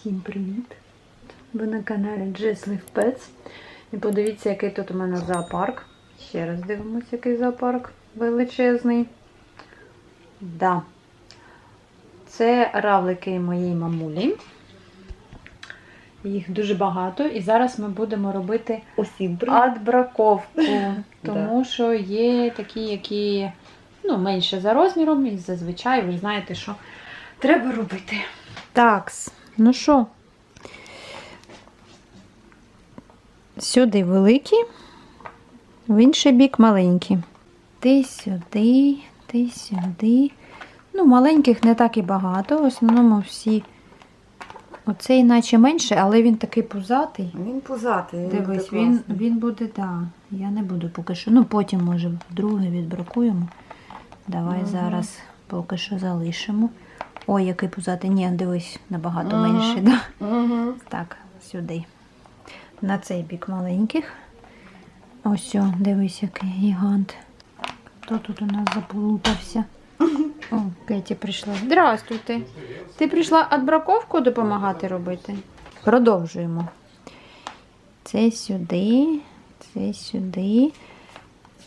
Всім привіт! Ви на каналі Джеслів Pets. І подивіться, який тут у мене зоопарк. Ще раз дивимося, який зоопарк величезний. Да. Це равлики моєї мамулі. Їх дуже багато. І зараз ми будемо робити адбраковку. Тому що є такі, які ну, менше за розміром, і зазвичай ви знаєте, що треба робити. Такс, ну що? Сюди великі, в інший бік маленькі. Ти сюди, ти сюди. Ну, маленьких не так і багато. В основному всі. Оцей наче менше, але він такий пузатий. Він пузатий. Дивись, буде він, він буде, так. Да. Я не буду поки що. Ну, потім, може, вдруге відбракуємо. Давай Мгм. зараз поки що залишимо. Ой, який пузатий. Ні, дивись, набагато Мгм. менший. Да? Мгм. Так, сюди. На цей бік маленьких. Ось, о, дивись, який гігант. Хто тут у нас заплутався? О, Кеті прийшла. Здравствуйте. Ти прийшла адбраковку допомагати робити? Продовжуємо. Це сюди, це сюди.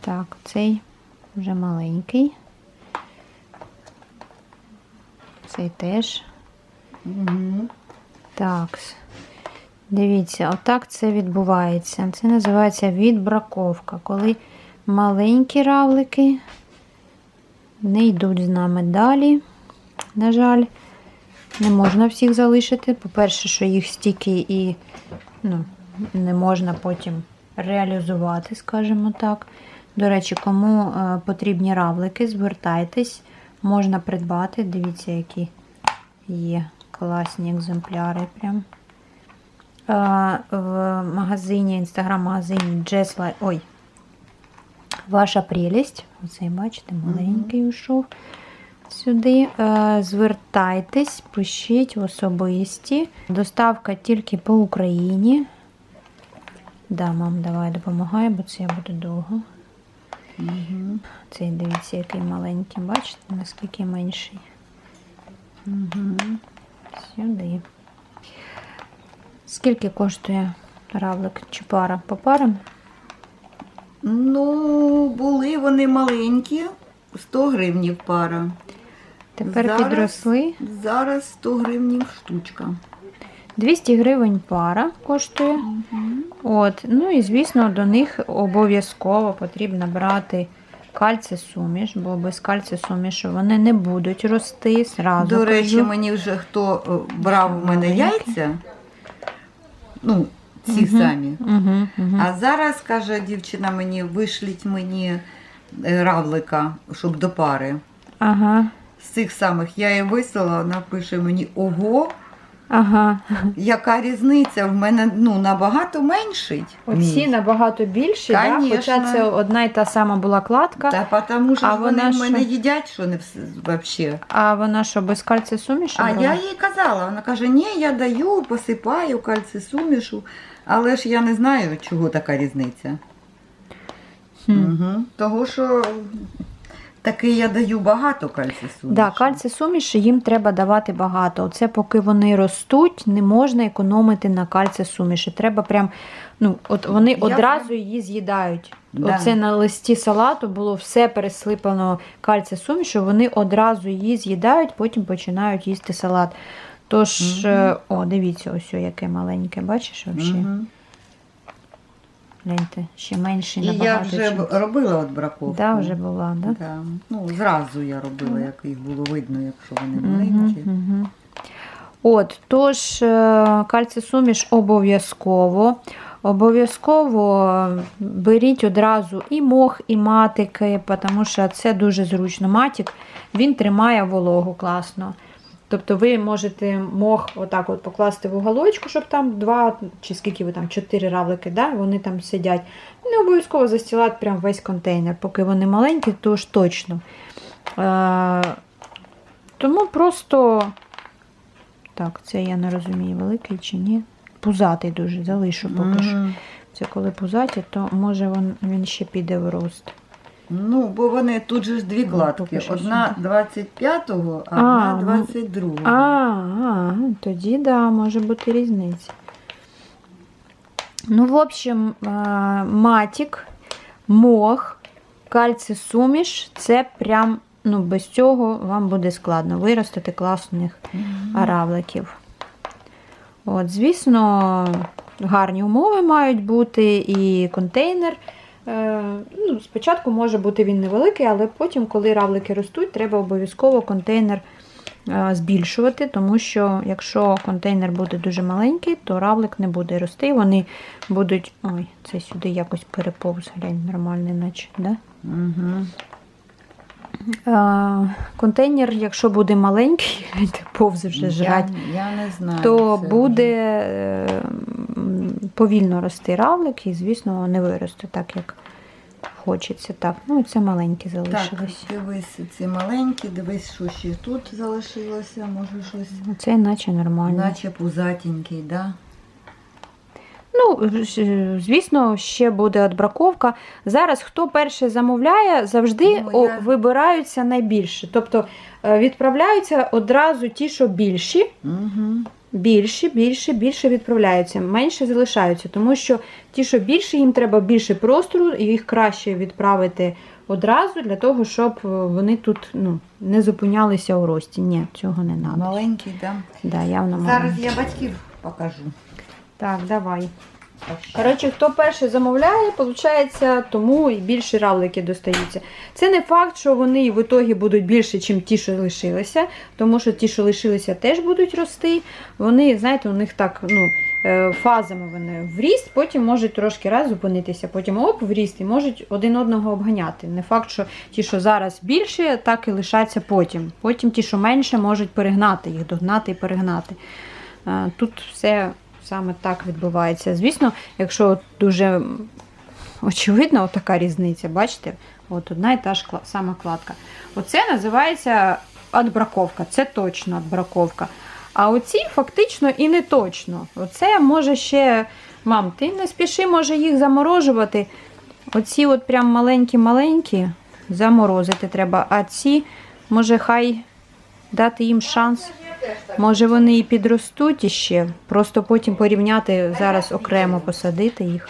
Так, цей вже маленький. Цей теж. Так. Дивіться, отак це відбувається. Це називається відбраковка. Коли маленькі равлики не йдуть з нами далі. На жаль, не можна всіх залишити. По-перше, що їх стільки і ну, не можна потім реалізувати, скажімо так. До речі, кому е, потрібні равлики, звертайтесь, можна придбати. Дивіться, які є класні екземпляри. Прям. В магазині, інстаграм-магазині Джесла. Ой, ваша прелість. Оцей, бачите, маленький ушов сюди. Звертайтесь, пишіть в особисті. Доставка тільки по Україні. Да, мам, давай допомагай, бо це я буду довго. Мгм. Цей дивіться, який маленький. Бачите, наскільки менший. Мгм. Сюди. Скільки коштує равлик чи пара? По парам? Ну, були вони маленькі, 100 гривнів пара. Тепер Зараз- підросли. Зараз 100 гривнів штучка. 200 гривень пара коштує. От. Ну і звісно, до них обов'язково потрібно брати кальций-суміш, бо без кальций-сумішу вони не будуть рости. Зразу До речі, кажу. мені вже хто е, брав у мене яйця, ну, ці самі. Угу, угу. А зараз, каже дівчина мені, вишліть мені е, равлика, щоб до пари. Ага, З цих самих я її вислала, вона пише мені: ого, ага. яка різниця? В мене ну, набагато меншить. Оці набагато більші, да? хоча це одна й та сама була кладка. Та тому що А вони вона в мене що? їдять, що не взагалі. А вона що, без кальций-сумішу? А брала? я їй казала, вона каже, ні, я даю, посипаю кальций сумішу, але ж я не знаю, чого така різниця. Хм. Угу. Того, що таки я даю багато кальций сумішу. Да, кальцій суміші їм треба давати багато. Оце поки вони ростуть, не можна економити на кальцій суміші. Треба прям, ну, от вони Я одразу прям- її з'їдають. Да. Оце на листі салату було все пересипано кальцій сумішу, вони одразу її з'їдають, потім починають їсти салат. Тож, е, о, дивіться, ось яке маленьке, бачиш взагалі? Гляньте, ще менше І я вже чим- робила от браковку. Да, вже була, да? Да. Ну, зразу я робила, як їх було видно, якщо вони маленькі. мгм. От, тож, е, кальций-суміш обов'язково. Обов'язково беріть одразу і мох, і матики, тому що це дуже зручно. Матік він тримає вологу класно. Тобто ви можете мох отак от покласти в уголочку, щоб там два чи скільки ви там, чотири равлики, да? вони там сидять. Не обов'язково застілати прям весь контейнер. Поки вони маленькі, то ж точно. Е, тому просто. Так, це я не розумію, великий чи ні. Пузатий дуже, залишу поки що. Це коли пузаті, то може він, він ще піде в рост. Ну, бо вони тут же ж дві Ну, кладки. Одна 25-го, а А, одна ну, 22-го. А, а, тоді да, може бути різниця. Ну, в общем, е, матік, мох, кальций суміш це прям, ну, без цього вам буде складно виростити класних Мгм. равликів. От, звісно, гарні умови мають бути, і контейнер. Е, ну, спочатку може бути він невеликий, але потім, коли равлики ростуть, треба обов'язково контейнер е, збільшувати, тому що якщо контейнер буде дуже маленький, то равлик не буде рости. Вони будуть. Ой, це сюди якось переповз, глянь, нормальний, наче. Да? Е, контейнер, якщо буде маленький, повз вже жрать. Я, я не знаю. то буде повільно рости равлик і, звісно, не виросте так, як хочеться. Так, ну і це маленькі вже. Так, дивись, ці маленькі, дивись, що ще тут залишилося, може щось. Це наче нормально. Наче пузатенький, да? Ну, звісно, ще буде отбраковка. Зараз хто перший замовляє, завжди Ну, я- вибираються найбільше. Тобто е, відправляються одразу ті, що більші. Угу. Більше, більше, більше відправляються, менше залишаються, тому що ті, що більше, їм треба більше простору, і їх краще відправити одразу для того, щоб е, вони тут ну, не зупинялися у рості. Ні, цього не треба. Маленький, да? Да, явно Зараз маленький. я батьків покажу. Так, давай. Коротше, хто перший замовляє, виходить, тому і більші равлики достаються. Це не факт, що вони в ітогі будуть більше, ніж ті, що лишилися, тому що ті, що лишилися, теж будуть рости. Вони, знаєте, у них так, ну. е, Фазами вони в ріст, потім можуть трошки раз зупинитися, потім оп, в ріст і можуть один одного обганяти. Не факт, що ті, що зараз більше, так і лишаться потім. Потім ті, що менше, можуть перегнати їх, догнати і перегнати. Е, Тут все саме так відбувається. Звісно, якщо дуже м, очевидна така різниця, бачите, от одна і та ж сама кладка. Оце називається адбраковка, це точно адбраковка. А оці фактично і не точно. Оце може ще, мам, ти не спіши, може їх заморожувати. Оці от прям маленькі-маленькі заморозити треба, а ці, може, хай дати їм шанс. Може вони і підростуть іще, просто потім порівняти зараз окремо посадити їх.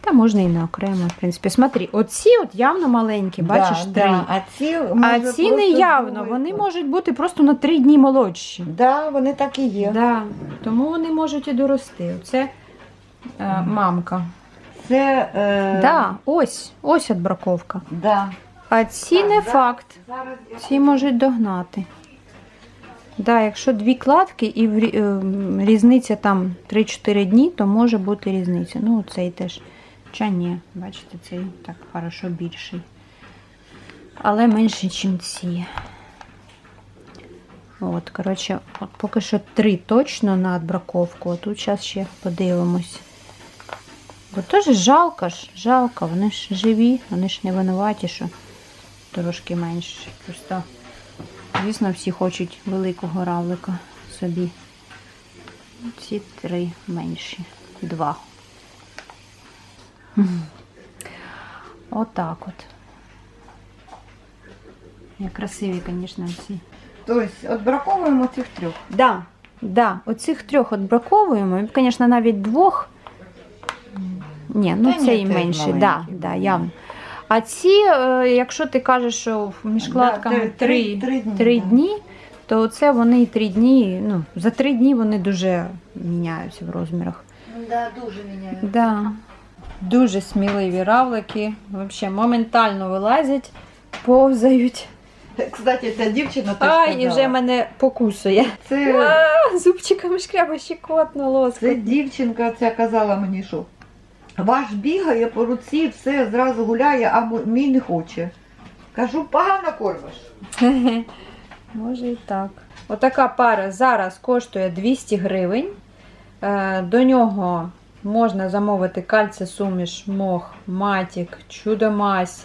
Та можна і не окремо, в принципі. Смотри, оці от явно маленькі, бачиш, да, три. Да. А ці, А може, ці не просто явно, другий вони можуть бути просто на три дні молодші. Да, вони так і є. Да, тому вони можуть і дорости. Оце е, мамка. Це. Е, Да, ось, ось отбраковка. Да. А ці не факт. Зараз Ці можуть догнати. Да, якщо дві кладки і ем, різниця там 3-4 дні, то може бути різниця. Ну, цей теж. Ча ні, бачите, цей так хорошо більший. Але менше, ніж ці. От, коротше, от поки що три точно на отбраковку, а тут зараз ще подивимось. Бо теж жалко ж, жалко, вони ж живі, вони ж не винуваті, що трошки менше. Просто, звісно, всі хочуть великого равлика собі. Ці три менші. Два. Отак от. Як красиві, звісно, ці. Тобто, відбраковуємо цих трьох. Да, да, оцих трьох отбраковуємо, і, звісно, навіть двох. Ні, ну Та ні, це і теж менше, да, да, явно. А ці, е, якщо ти кажеш, що між кладками три- три, три- три дні, три да. дні, то це вони і три дні, ну, за три дні вони дуже міняються в розмірах. Да, дуже міняє. Да. Дуже сміливі равлики, взагалі моментально вилазять, повзають. Кстати, ця дівчина теж Ай, і вже мене покусує. Це, А, Зубчиками шкряба щекотно лоскот. це дівчинка ця казала мені, що ваш бігає по руці, все зразу гуляє, а мій не хоче. Кажу, погано кормиш. Може і так. Отака пара зараз коштує 200 гривень. Е, До нього можна замовити кальций-суміш, мох, матік, чудомазь.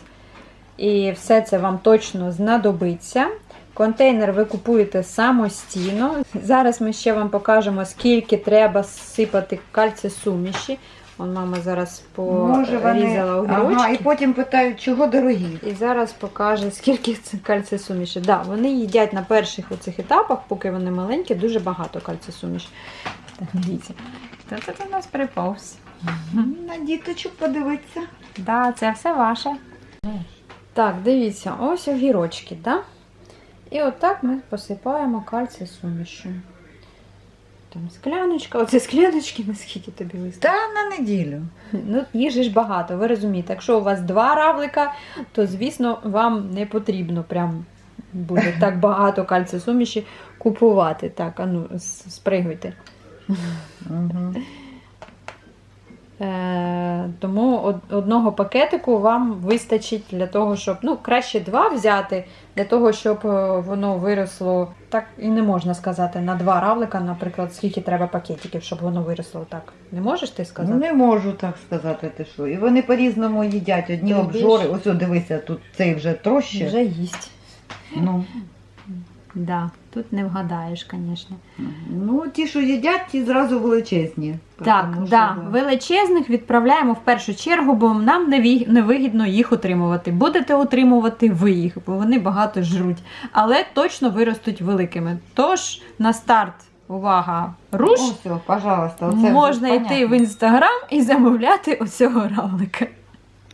І все це вам точно знадобиться. Контейнер ви купуєте самостійно. Зараз ми ще вам покажемо, скільки треба сипати кальцій-суміші. Вон мама зараз Може вони... порізала огірочки. Ага, і потім питають, чого дорогі. І зараз покаже, скільки це кальцій-суміші. Да, вони їдять на перших оцих етапах, поки вони маленькі, дуже багато кальцій-суміші. Так, дивіться. Хто тут у нас приповз? На діточок подивитися. Да, це все ваше. Так, дивіться, ось огірочки, да? І отак ми посипаємо кальцій сумішю. Там скляночка, оце скляночки, наскільки тобі вистачить? Та на неділю. Ну, їжі ж багато, ви розумієте. Якщо у вас два равлика, то звісно вам не потрібно прям буде так багато кальцію суміші купувати. Так, а ну, спригуйте. Угу. Е, тому одного пакетику вам вистачить для того, щоб ну, краще два взяти, для того, щоб е, воно виросло. Так і не можна сказати на два равлика, наприклад, скільки треба пакетиків, щоб воно виросло так. Не можеш ти сказати? Не можу так сказати, ти що. І вони по-різному їдять. Одні Ти обжори. більш? Ось о, дивися, тут цей вже трощі. Вже їсть. Ну. Да, тут не вгадаєш, звісно. ну, ті, що їдять, ті зразу величезні. Так, Тому да, що, величезних відправляємо в першу чергу, бо нам невигідно їх утримувати. Будете утримувати ви їх, бо вони багато жруть, але точно виростуть великими. Тож на старт, увага, руш! О, пожалуйста, оце Можна йти понятно. в інстаграм і замовляти оцього равлика.